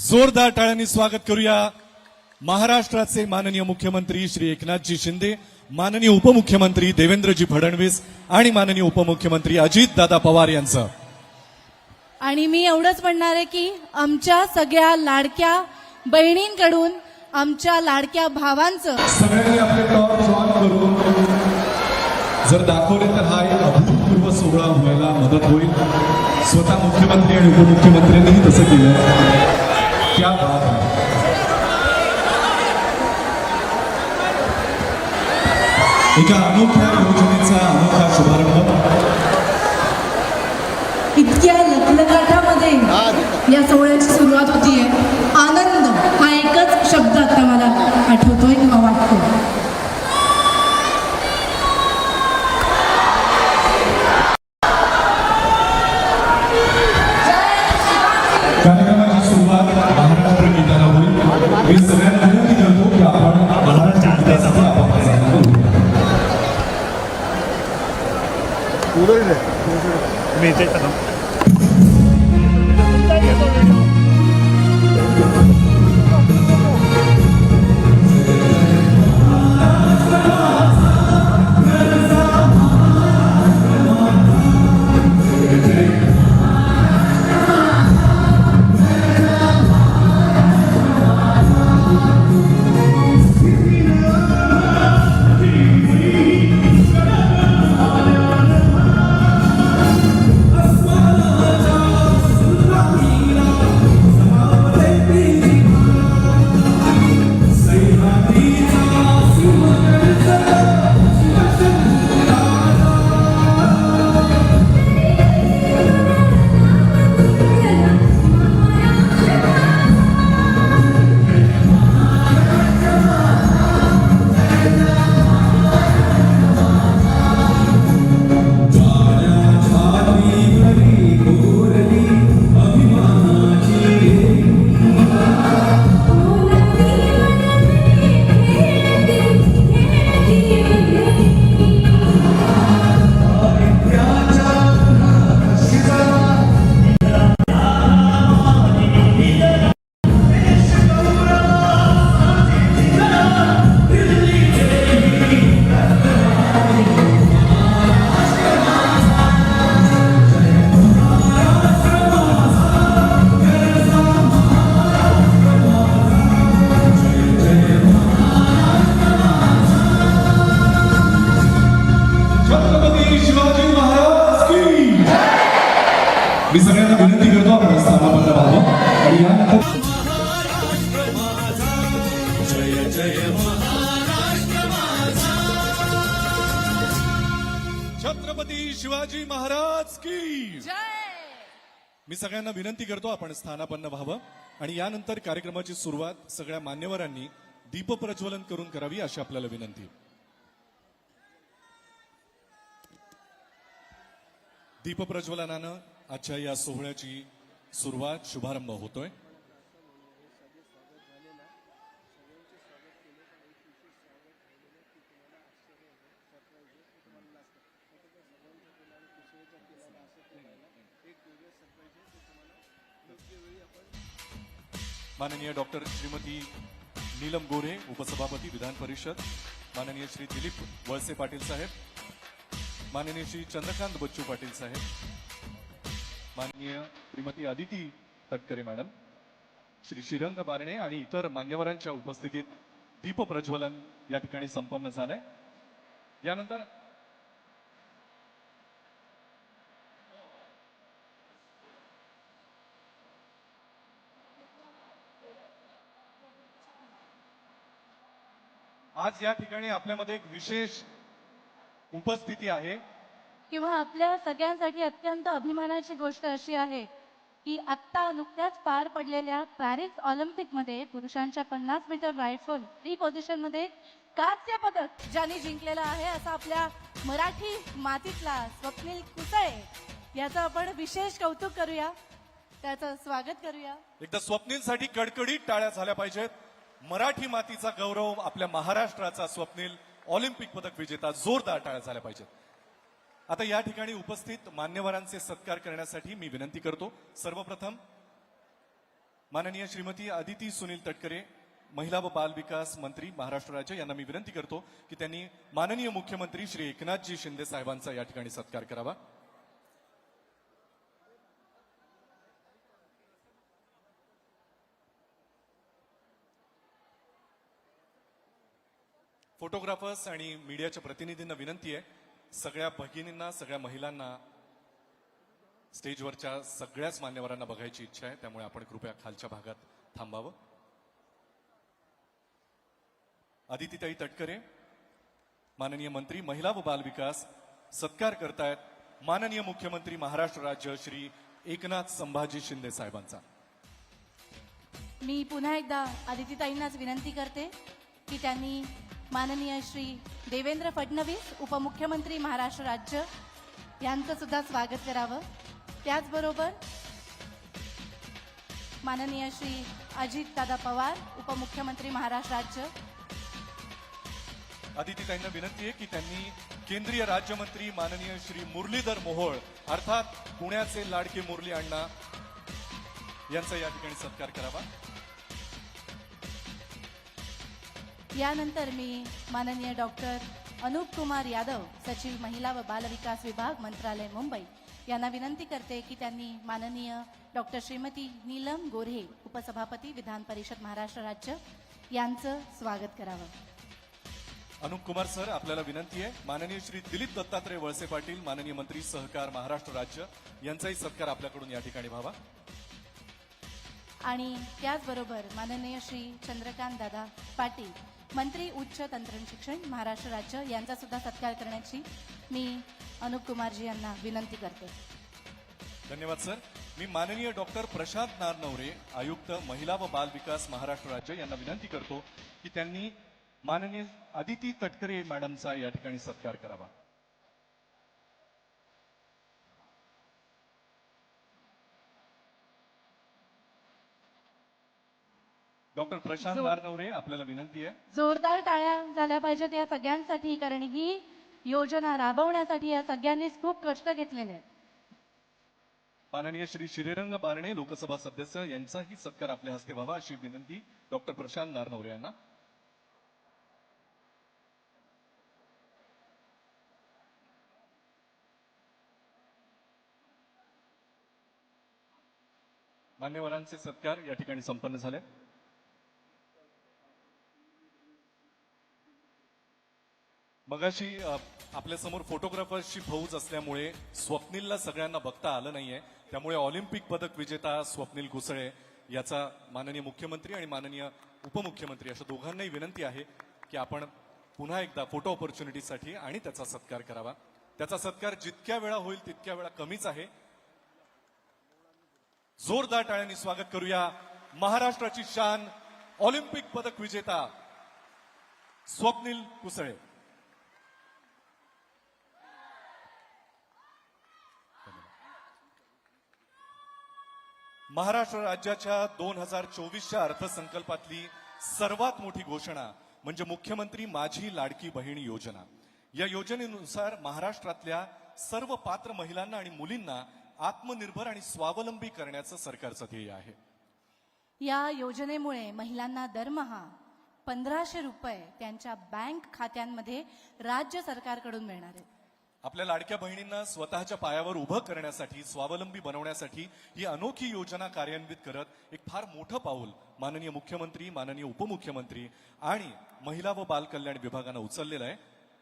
जोरदार टाळ्यांनी स्वागत करूया. महाराष्ट्राचे माननीय मुख्यमंत्री श्री एकनाथजी शिंदे माननीय उपमुख्यमंत्री देवेंद्रजी फडणवीस आणि माननीय उपमुख्यमंत्री अजित दादा पवार यांचं. आणि मी एवढंच म्हणणार आहे की आमच्या सगळ्या लाडक्या बहिणींकडून आमच्या लाडक्या भावांचं सगळ्यांनी आपले टॉर्च ऑन करून जर दाखवले तर हा एक अभूतपूर्व सोहळा व्हायला मदत होईल. स्वतः मुख्यमंत्री आणि उपमुख्यमंत्र्यांनीही तसं केलं क्या बात है एका अनोख्या योजनेचा अनोखा शुभारंभ इतक्या लखलखाटामध्ये या सोहळ्याची सुरुवात होतीये. आनंद हा एकच शब्द आता मला आठवतोय किंवा वाटतो. मी इथे येतो ना. मी सगळ्यांना विनंती करतो आपण स्थानापन्न व्हावं. आणि यानंतर छत्रपती शिवाजी महाराज की मी सगळ्यांना विनंती करतो आपण स्थानापन्न व्हावं. आणि यानंतर कार्यक्रमाची सुरुवात सगळ्या मान्यवरांनी दीपप्रज्वलन करून करावी अशी आपल्याला विनंती. दीपप्रज्वलनानं आजच्या या सोहळ्याची सुरुवात शुभारंभ होतोय. माननीय डॉक्टर श्रीमती नीलम गोरे उपसभापती विधान परिषद. माननीय श्री दिलीप वळसे पाटील साहेब. माननीय श्री चंद्रकांत बच्चू पाटील साहेब. माननीय श्रीमती अदिती तटकरे मॅडम श्री श्रीरंग बारणे आणि इतर मान्यवरांच्या उपस्थितीत दीप प्रज्वलन या ठिकाणी संपन्न झालंय. यानंतर आज या ठिकाणी आपल्यामध्ये एक विशेष उपस्थिती आहे. किंवा आपल्या सगळ्यांसाठी अत्यंत अभिमानाची गोष्ट अशी आहे की आत्ता नुकत्याच पार पडलेल्या पॅरिस ऑलिम्पिकमध्ये पुरुषांच्या पन्नास मीटर रायफल फ्री पोझिशनमध्ये कांस्य पदक ज्यांनी जिंकलेलं आहे असं आपल्या मराठी मातीतला स्वप्नील कुसळे. याचं आपण विशेष कौतुक करूया. त्याचं स्वागत करूया. एकदा स्वप्नीलसाठी कडकडीत टाळ्या झाल्या पाहिजेत. मराठी मातीचा गौरव आपल्या महाराष्ट्राचा स्वप्नील ऑलिम्पिक पदक विजेता जोरदार टाळ्या झाल्या पाहिजेत. आता या ठिकाणी उपस्थित मान्यवरांचे सत्कार करण्यासाठी मी विनंती करतो. सर्वप्रथम माननीय श्रीमती अदिती सुनील तटकरे महिला व बाल विकास मंत्री महाराष्ट्र राज्य यांना मी विनंती करतो की त्यांनी माननीय मुख्यमंत्री श्री एकनाथजी शिंदे साहेबांचा या ठिकाणी सत्कार करावा. फोटोग्राफर्स आणि मीडियाच्या प्रतिनिधींना विनंती आहे सगळ्या भगिनींना सगळ्या महिलांना स्टेजवरच्या सगळ्याच मान्यवरांना बघायची इच्छा आहे. त्यामुळे आपण कृपया खालच्या भागात थांबावं. आदितीताई तटकरे माननीय मंत्री महिला व बाल विकास सत्कार करतायत माननीय मुख्यमंत्री महाराष्ट्र राज्य श्री एकनाथ संभाजी शिंदे साहेबांचा. मी पुन्हा एकदा आदितीताईंनाच विनंती करते की त्यांनी माननीय श्री देवेंद्र फडणवीस उपमुख्यमंत्री महाराष्ट्र राज्य यांचं सुद्धा स्वागत करावं. त्याचबरोबर माननीय श्री अजित दादा पवार उपमुख्यमंत्री महाराष्ट्र राज्य. आदितीताईंना विनंती आहे की त्यांनी केंद्रीय राज्यमंत्री माननीय श्री मुरलीधर मोहोळ अर्थात पुण्याचे लाडके मुरली अण्णा यांचा या ठिकाणी सत्कार करावा. यानंतर मी माननीय डॉक्टर अनुप कुमार यादव सचिव महिला व बाल विकास विभाग मंत्रालय मुंबई यांना विनंती करते की त्यांनी माननीय डॉक्टर श्रीमती नीलम गोऱ्हे उपसभापती विधान परिषद महाराष्ट्र राज्य यांचं स्वागत करावं. अनुप कुमार सर आपल्याला विनंती आहे. माननीय श्री दिलीप दत्तात्रय वळसे पाटील माननीय मंत्री सहकार महाराष्ट्र राज्य यांचाही सत्कार आपल्याकडून या ठिकाणी व्हावा. आणि त्याचबरोबर माननीय श्री चंद्रकांत दादा पाटील मंत्री उच्च तंत्रज्ञान शिक्षण महाराष्ट्र राज्य यांचा सुद्धा सत्कार करण्याची मी अनुप कुमारजी यांना विनंती करते. धन्यवाद सर. मी माननीय डॉक्टर प्रशांत नारनवरे आयुक्त महिला व बाल विकास महाराष्ट्र राज्य यांना विनंती करतो की त्यांनी माननीय अदिती तटकरे मॅडमचा या ठिकाणी सत्कार करावा. डॉक्टर प्रशांत नारनवरे आपल्याला विनंती आहे. जोरदार टाळ्या झाल्या पाहिजेत या सगळ्यांसाठी कारण ही योजना राबवण्यासाठी या सगळ्यांनीच खूप कष्ट घेतलेले आहेत. माननीय श्री श्रीरंग बारणे लोकसभा सदस्य यांचाही सत्कार आपल्या हस्ते व्हावा अशी विनंती डॉक्टर प्रशांत नारनवरे यांना. मान्यवरांचे सत्कार या ठिकाणी संपन्न झाले. मगाशी आपल्यासमोर फोटोग्राफरची फौज असल्यामुळे स्वप्नीलला सगळ्यांना बघता आलं नाहीये. त्यामुळे ऑलिम्पिक पदक विजेता स्वप्नील कुसळे याचा माननीय मुख्यमंत्री आणि माननीय उपमुख्यमंत्री अशा दोघांनाही विनंती आहे की आपण पुन्हा एकदा फोटो ऑपॉर्च्युनिटीसाठी आणि त्याचा सत्कार करावा. त्याचा सत्कार जितक्या वेळा होईल तितक्या वेळा कमीच आहे. जोरदार टाळ्यांनी स्वागत करूया महाराष्ट्राची शान ऑलिम्पिक पदक विजेता स्वप्नील कुसळे महाराष्ट्र राज्याच्या दोन हजार चोवीसच्या अर्थसंकल्पातली सर्वात मोठी घोषणा म्हणजे मुख्यमंत्री माझी लाडकी बहीण योजना. या योजनेनुसार महाराष्ट्रातल्या सर्व पात्र महिलांना आणि मुलींना आत्मनिर्भर आणि स्वावलंबी करण्याचं सरकारचं ध्येय आहे. या योजनेमुळे महिलांना दरमहा पंधराशे रुपये त्यांच्या बँक खात्यांमध्ये राज्य सरकारकडून मिळणार आहेत. आपल्या लाडक्या बहिणींना स्वतःच्या पायावर उभं करण्यासाठी स्वावलंबी बनवण्यासाठी ही अनोखी योजना कार्यान्वित करत एक फार मोठं पाऊल माननीय मुख्यमंत्री माननीय उपमुख्यमंत्री आणि महिला व बाल कल्याण विभागानं उचललेलं आहे.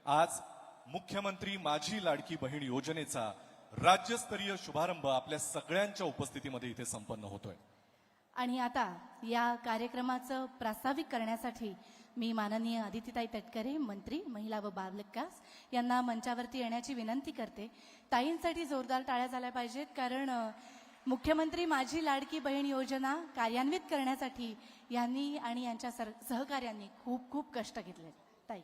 आज मुख्यमंत्री माझी लाडकी बहीण योजनेचा राज्यस्तरीय शुभारंभ आपल्या सगळ्यांच्या उपस्थितीमध्ये इथे संपन्न होतोय. आणि आता या कार्यक्रमाचं प्रास्ताविक करण्यासाठी मी माननीय अदितीताई तटकरे मंत्री महिला व बाल विकास यांना मंचावरती येण्याची विनंती करते. ताईंसाठी जोरदार टाळ्या झाल्या पाहिजेत कारण मुख्यमंत्री माझी लाडकी बहीण योजना कार्यान्वित करण्यासाठी यांनी आणि यांच्या सर सहकार्यांनी खूप खूप कष्ट घेतले. ताई.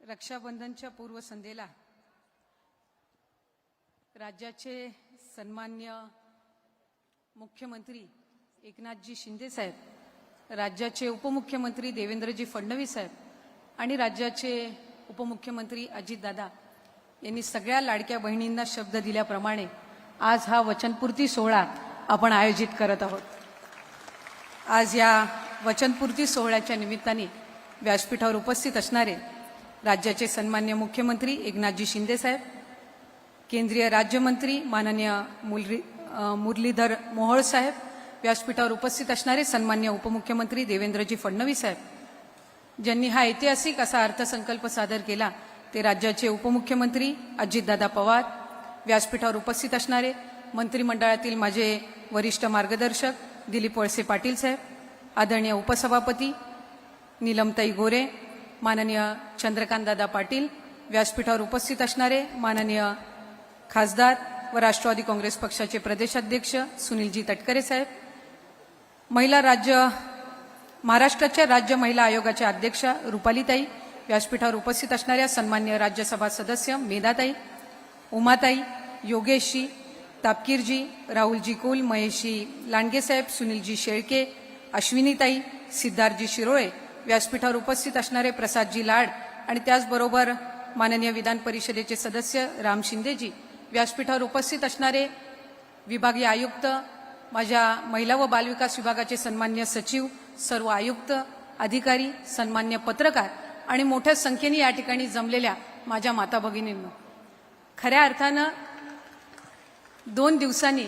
रक्षाबंधनच्या पूर्वसंध्येला राज्याचे सन्मान्य मुख्यमंत्री एकनाथजी शिंदे साहेब राज्याचे उपमुख्यमंत्री देवेंद्रजी फडणवीस साहेब आणि राज्याचे उपमुख्यमंत्री अजितदादा यांनी सगळ्या लाडक्या बहिणींना शब्द दिल्याप्रमाणे आज हा वचनपूर्ती सोहळा आपण आयोजित करत आहोत. आज या वचनपूर्ती सोहळ्याच्या निमित्ताने व्यासपीठावर उपस्थित असणारे राज्याचे सन्मान्य मुख्यमंत्री एकनाथजी शिंदेसाहेब केंद्रीय राज्यमंत्री माननीय मुरली मुरलीधर मोहोळ साहेब व्यासपीठावर उपस्थित असणारे सन्मान्य उपमुख्यमंत्री देवेंद्रजी फडणवीस साहेब. ज्यांनी हा ऐतिहासिक असा अर्थसंकल्प सादर केला ते राज्याचे उपमुख्यमंत्री अजितदादा पवार व्यासपीठावर उपस्थित असणारे मंत्रिमंडळातील माझे वरिष्ठ मार्गदर्शक दिलीप वळसे पाटील साहेब आदरणीय उपसभापती नीलमताई गोरे माननीय चंद्रकांतदादा पाटील व्यासपीठावर उपस्थित असणारे माननीय खासदार व राष्ट्रवादी काँग्रेस पक्षाचे प्रदेशाध्यक्ष सुनीलजी तटकरे साहेब महिला राज्य महाराष्ट्राच्या राज्य महिला आयोगाच्या अध्यक्षा रुपालीताई व्यासपीठावर उपस्थित असणाऱ्या सन्मान्य राज्यसभा सदस्य मेधाताई उमाताई योगेशजी तापकीरजी राहुलजी कुल महेशजी लांडगेसाहेब सुनीलजी शेळके अश्विनीताई सिद्धार्थजी शिरोळे व्यासपीठावर उपस्थित असणारे प्रसादजी लाड आणि त्याचबरोबर माननीय विधान परिषदेचे सदस्य राम शिंदेजी व्यासपीठावर उपस्थित असणारे विभागीय आयुक्त माझ्या महिला व बालविकास विभागाचे सन्मान्य सचिव सर्व आयुक्त अधिकारी सन्मान्य पत्रकार आणि मोठ्या संख्येने या ठिकाणी जमलेल्या माझ्या माता भगिनींनो खऱ्या अर्थानं दोन दिवसांनी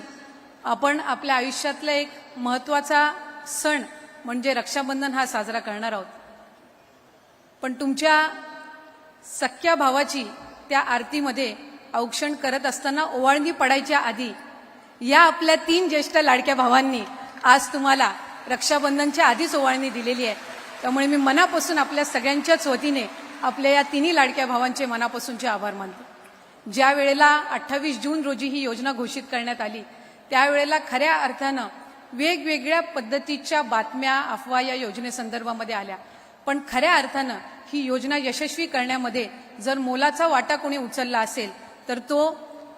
आपण आपल्या आयुष्यातला एक महत्त्वाचा सण म्हणजे रक्षाबंधन हा साजरा करणार आहोत. पण तुमच्या सख्या भावाची त्या आरतीमध्ये औक्षण करत असताना ओवाळणी पडायच्या आधी या आपल्या तीन ज्येष्ठ लाडक्या भावांनी आज तुम्हाला रक्षाबंधनच्या आधीच ओवाळणी दिलेली आहे. त्यामुळे मी मनापासून आपल्या सगळ्यांच्याच वतीने आपल्या या तिन्ही लाडक्या भावांचे मनापासूनचे आभार मानते. ज्या वेळेला अठ्ठावीस जून रोजी ही योजना घोषित करण्यात आली त्यावेळेला खऱ्या अर्थानं वेगवेगळ्या पद्धतीच्या बातम्या अफवा या योजनेसंदर्भामध्ये आल्या. पण खऱ्या अर्थानं ही योजना यशस्वी करण्यामध्ये जर मोलाचा वाटा कोणी उचलला असेल तर तो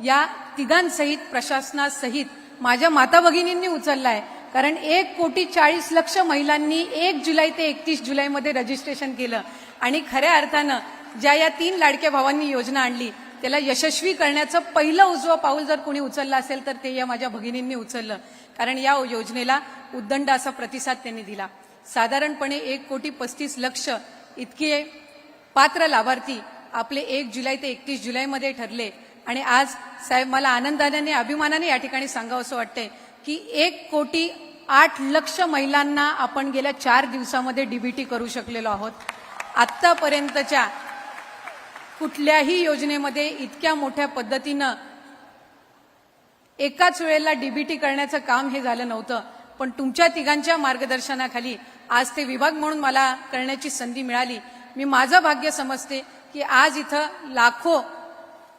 या तिघांसहित प्रशासनासहित माझ्या माता भगिनींनी उचलला आहे कारण एक कोटी चाळीस लक्ष महिलांनी एक जुलै ते एकतीस जुलैमध्ये रजिस्ट्रेशन केलं. आणि खऱ्या अर्थानं ज्या या तीन लाडक्या भावांनी योजना आणली त्याला यशस्वी करण्याचं पहिलं उजवं पाऊल जर कोणी उचललं असेल तर ते या माझ्या भगिनींनी उचललं. कारण या योजनेला उद्दंड असा प्रतिसाद त्यांनी दिला. साधारणपणे एक कोटी पस्तीस लक्ष इतके पात्र लाभार्थी आपले एक जुलै ते एकतीस जुलैमध्ये ठरले. आणि आज साहेब मला आनंदाने अभिमानाने या ठिकाणी सांगावं असं वाटतंय की एक कोटी आठ लक्ष महिलांना आपण गेल्या चार दिवसामध्ये डीबीटी करू शकलेलो आहोत. आत्तापर्यंतच्या कुठल्याही योजनेमध्ये इतक्या मोठ्या पद्धतीनं एकाच वेळेला डीबीटी करण्याचं काम हे झालं नव्हतं. पण तुमच्या तिघांच्या मार्गदर्शनाखाली आज ते विभाग म्हणून मला करण्याची संधी मिळाली. मी माझं भाग्य समजते की आज इथं लाखो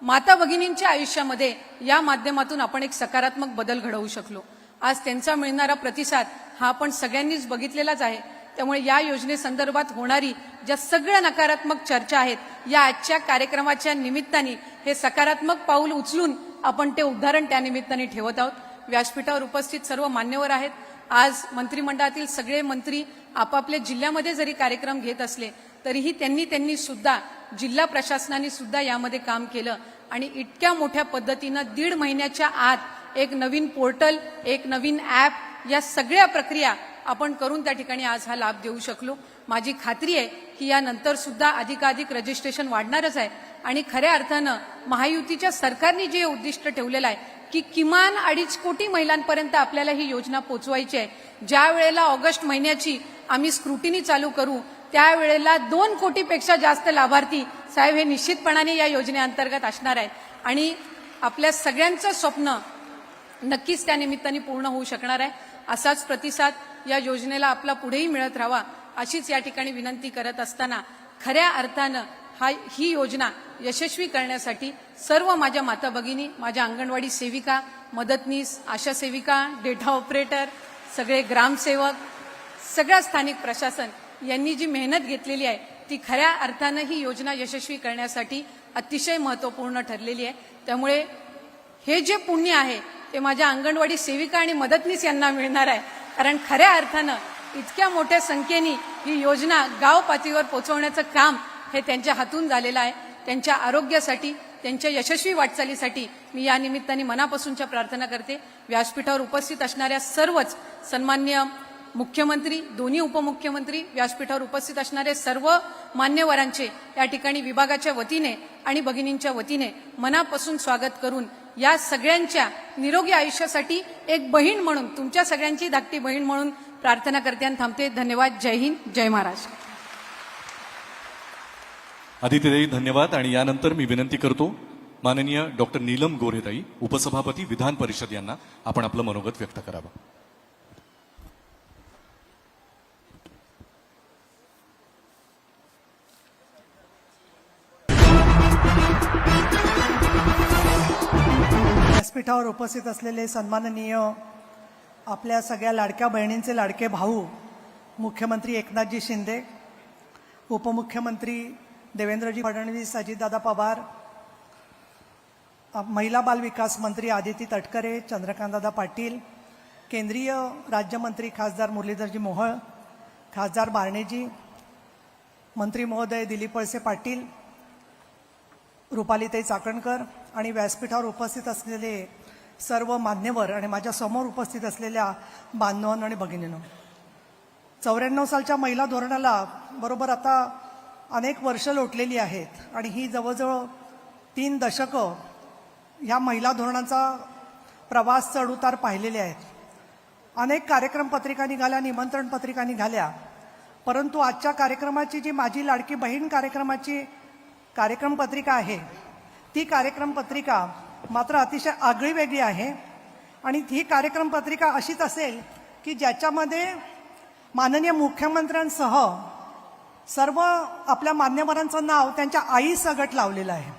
माता भगिनींच्या आयुष्यामध्ये या माध्यमातून आपण एक सकारात्मक बदल घडवू शकलो. आज त्यांचा मिळणारा प्रतिसाद हा आपण सगळ्यांनीच बघितलेलाच आहे. त्यामुळे या योजनेसंदर्भात होणारी ज्या सगळ्या नकारात्मक चर्चा आहेत या आजच्या कार्यक्रमाच्या निमित्ताने हे सकारात्मक पाऊल उचलून आपण ते उदाहरण त्या निमित्ताने ठेवत आहोत. व्यासपीठावर उपस्थित सर्व मान्यवर आहेत. आज मंत्रिमंडळातील सगळे मंत्री आपापल्या जिल्ह्यामध्ये जरी कार्यक्रम घेत असले तरीही त्यांनी त्यांनी सुद्धा जिल्हा प्रशासनाने सुद्धा यामध्ये काम केलं. आणि इतक्या मोठ्या पद्धतीनं दीड महिन्याच्या आत एक नवीन पोर्टल एक नवीन ॲप या सगळ्या प्रक्रिया आपण करून त्या ठिकाणी आज हा लाभ देऊ शकलो. माझी खात्री आहे की यानंतर सुद्धा अधिकाधिक रजिस्ट्रेशन वाढणारच आहे. आणि खऱ्या अर्थानं महायुतीच्या सरकारने जे उद्दिष्ट ठेवलेलं आहे की किमान अडीच कोटी महिलांपर्यंत आपल्याला ही योजना पोचवायची आहे. ज्या वेळेला ऑगस्ट महिन्याची आम्ही स्क्रुटिनी चालू करू त्यावेळेला दोन कोटीपेक्षा जास्त लाभार्थी साहेब हे निश्चितपणाने या योजनेअंतर्गत असणार आहेत. आणि आपल्या सगळ्यांचं स्वप्न नक्कीच त्या निमित्ताने पूर्ण होऊ शकणार आहे. असाच प्रतिसाद या योजनेला आपला पुढेही मिळत राहावा अशीच या ठिकाणी विनंती करत असताना खऱ्या अर्थानं हा ही योजना यशस्वी करण्यासाठी सर्व माझ्या माता भगिनी माझ्या अंगणवाडी सेविका मदतनीस आशा सेविका डेटा ऑपरेटर सगळे ग्रामसेवक सगळं स्थानिक प्रशासन यांनी जी मेहनत घेतलेली आहे ती खऱ्या अर्थानं ही योजना यशस्वी करण्यासाठी अतिशय महत्त्वपूर्ण ठरलेली आहे. त्यामुळे हे जे पुण्य आहे ते माझ्या अंगणवाडी सेविका आणि मदतनीस यांना मिळणार आहे. कारण खऱ्या अर्थानं इतक्या मोठ्या संख्येने ही योजना गाव पातळीवर पोहोचवण्याचं काम हे त्यांच्या हातून झालेलं आहे. त्यांच्या आरोग्यासाठी त्यांच्या यशस्वी वाटचालीसाठी मी या निमित्ताने मनापासूनच्या प्रार्थना करते. व्यासपीठावर उपस्थित असणाऱ्या सर्वच सन्मान्य मुख्यमंत्री दोन्ही उपमुख्यमंत्री व्यासपीठावर उपस्थित असणारे सर्व मान्यवरांचे या ठिकाणी विभागाच्या वतीने आणि भगिनींच्या वतीने मनापासून स्वागत करून या सगळ्यांच्या निरोगी आयुष्यासाठी एक बहीण म्हणून तुमच्या सगळ्यांची धाकटी बहीण म्हणून प्रार्थना करते आणि थांबते. धन्यवाद. जय हिंद. जय महाराष्ट्र. आदित्यताई धन्यवाद. आणि यानंतर मी विनंती करतो माननीय डॉक्टर नीलम गोरेताई उपसभापती विधान परिषद यांना आपण आपलं मनोगत व्यक्त करावं. व्यासपीठावर उपस्थित असलेले सन्माननीय आपल्या सगळ्या लाडक्या बहिणींचे लाडके भाऊ मुख्यमंत्री एकनाथजी शिंदे उपमुख्यमंत्री देवेंद्रजी फडणवीस अजितदादा पवार महिला बाल विकास मंत्री आदिती तटकरे चंद्रकांतदादा पाटील केंद्रीय राज्यमंत्री खासदार मुरलीधरजी मोहळ खासदार बारणेजी मंत्री महोदय दिलीप वळसे पाटील रुपालीताई चाकणकर आणि व्यासपीठावर उपस्थित असलेले सर्व मान्यवर आणि माझ्यासमोर उपस्थित असलेल्या बांधवांनो आणि भगिनींनो चौऱ्याण्णव सालच्या महिला धोरणाला बरोबर आता अनेक वर्ष लोटलेली आहेत. आणि ही जवळजवळ तीन दशकं ह्या महिला धोरणाचा प्रवास चढउतार पाहिलेले आहेत. अनेक कार्यक्रम पत्रिका निघाल्या निमंत्रण पत्रिका निघाल्या. परंतु आजच्या कार्यक्रमाची जी माझी लाडकी बहीण कार्यक्रमाची कार्यक्रम पत्रिका आहे ती कार्यक्रम पत्रिका मात्र अतिशय आगळी वेगळी आहे. आणि ही कार्यक्रम पत्रिका अशीच असेल की ज्याच्यामध्ये माननीय मुख्यमंत्र्यांसह सर्व आपल्या मान्यवरांचं नाव त्यांच्या आई सगट लावलेलं आहे.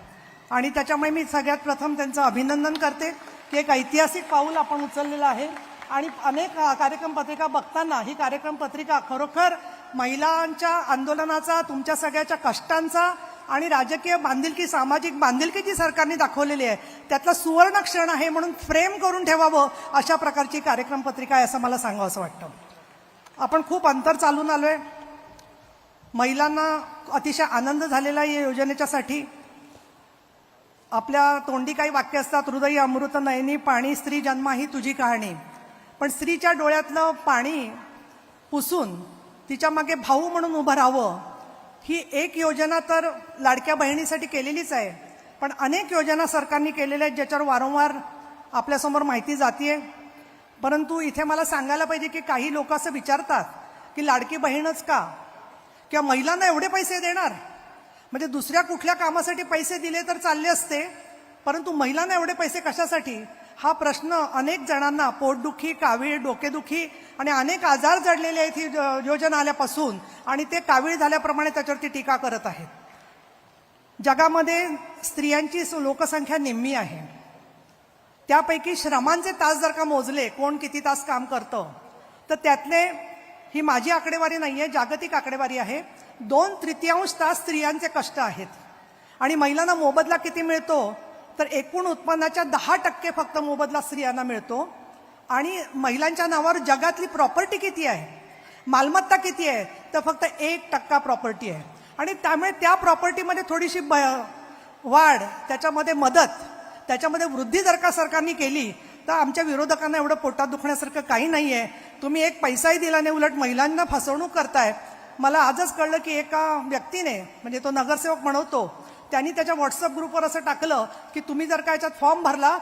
आणि त्याच्यामुळे मी सगळ्यात प्रथम त्यांचं अभिनंदन करते. की एक ऐतिहासिक पाऊल आपण उचललेलं आहे. आणि अनेक कार्यक्रम पत्रिका बघताना ही कार्यक्रम पत्रिका खरोखर महिलांच्या आंदोलनाचा तुमच्या सगळ्याच्या कष्टांचा आणि राजकीय बांधिलकी सामाजिक बांधिलकी जी सरकारने दाखवलेली आहे त्यातला सुवर्ण क्षण आहे म्हणून फ्रेम करून ठेवावं अशा प्रकारची कार्यक्रम पत्रिका आहे असं मला सांगावं असं वाटतं. आपण खूप अंतर चालून आलो आहे महिलांना अतिशय आनंद झालेला आहे या योजनेच्यासाठी. आपल्या तोंडी काही वाक्य असतात हृदय अमृत नयनी पाणी स्त्री जन्मा ही तुझी कहाणी. पण स्त्रीच्या डोळ्यातलं पाणी पुसून तिच्यामागे भाऊ म्हणून उभं राहावं ही एक योजना तर लाडक्या बहिणीसाठी केलेलीच आहे. पण अनेक योजना सरकारने केलेल्या आहेत ज्याच्यावर वारंवार आपल्यासमोर माहिती जाते परंतु इथे मला सांगायला पाहिजे की काही लोक असं विचारतात की लाडकी बहीणच का? किंवा महिलांना एवढे पैसे देणार? म्हणजे दुसऱ्या कुठल्या कामासाठी पैसे दिले तर चालले असते परंतु महिलांना एवढे पैसे कशासाठी? हा प्रश्न अनेक जणांना पोटदुखी कावीळ डोकेदुखी आणि अनेक आजार जडलेले आहेत ही योजना आल्यापासून आणि ते कावीळ झाल्याप्रमाणे त्याच्यावरती टीका करत आहेत. जगामध्ये स्त्रियांची लोकसंख्या निम्मी आहे. त्यापैकी श्रमांचे तास जर का मोजले कोण किती तास काम करतं तर त्यातले ही माझी आकडेवारी नाही आहे जागतिक आकडेवारी आहे. दोन तृतीयांश तास स्त्रियांचे कष्ट आहेत. आणि महिलांना मोबदला किती मिळतो? तर एकूण उत्पन्नाच्या दहा टक्के फक्त मोबदला स्त्रियांना मिळतो. आणि महिलांच्या नावावर जगातली प्रॉपर्टी किती आहे? मालमत्ता किती आहे? तर फक्त एक टक्का प्रॉपर्टी आहे. आणि त्यामुळे त्या प्रॉपर्टीमध्ये थोडीशी ब वाढ त्याच्यामध्ये मदत त्याच्यामध्ये वृद्धी जर का सरकारने केली तर आमच्या विरोधकांना एवढं पोटात दुखण्यासारखं काही नाही आहे तुम्ही एक पैसाही दिला नाही उलट महिलांना फसवणूक करताय. मला आजच कळलं की एका व्यक्तीने म्हणजे तो नगरसेवक म्हणवतो त्यांनी त्याच्या व्हॉट्सअप ग्रुपवर असं टाकलं की तुम्ही जर का याच्यात फॉर्म भरला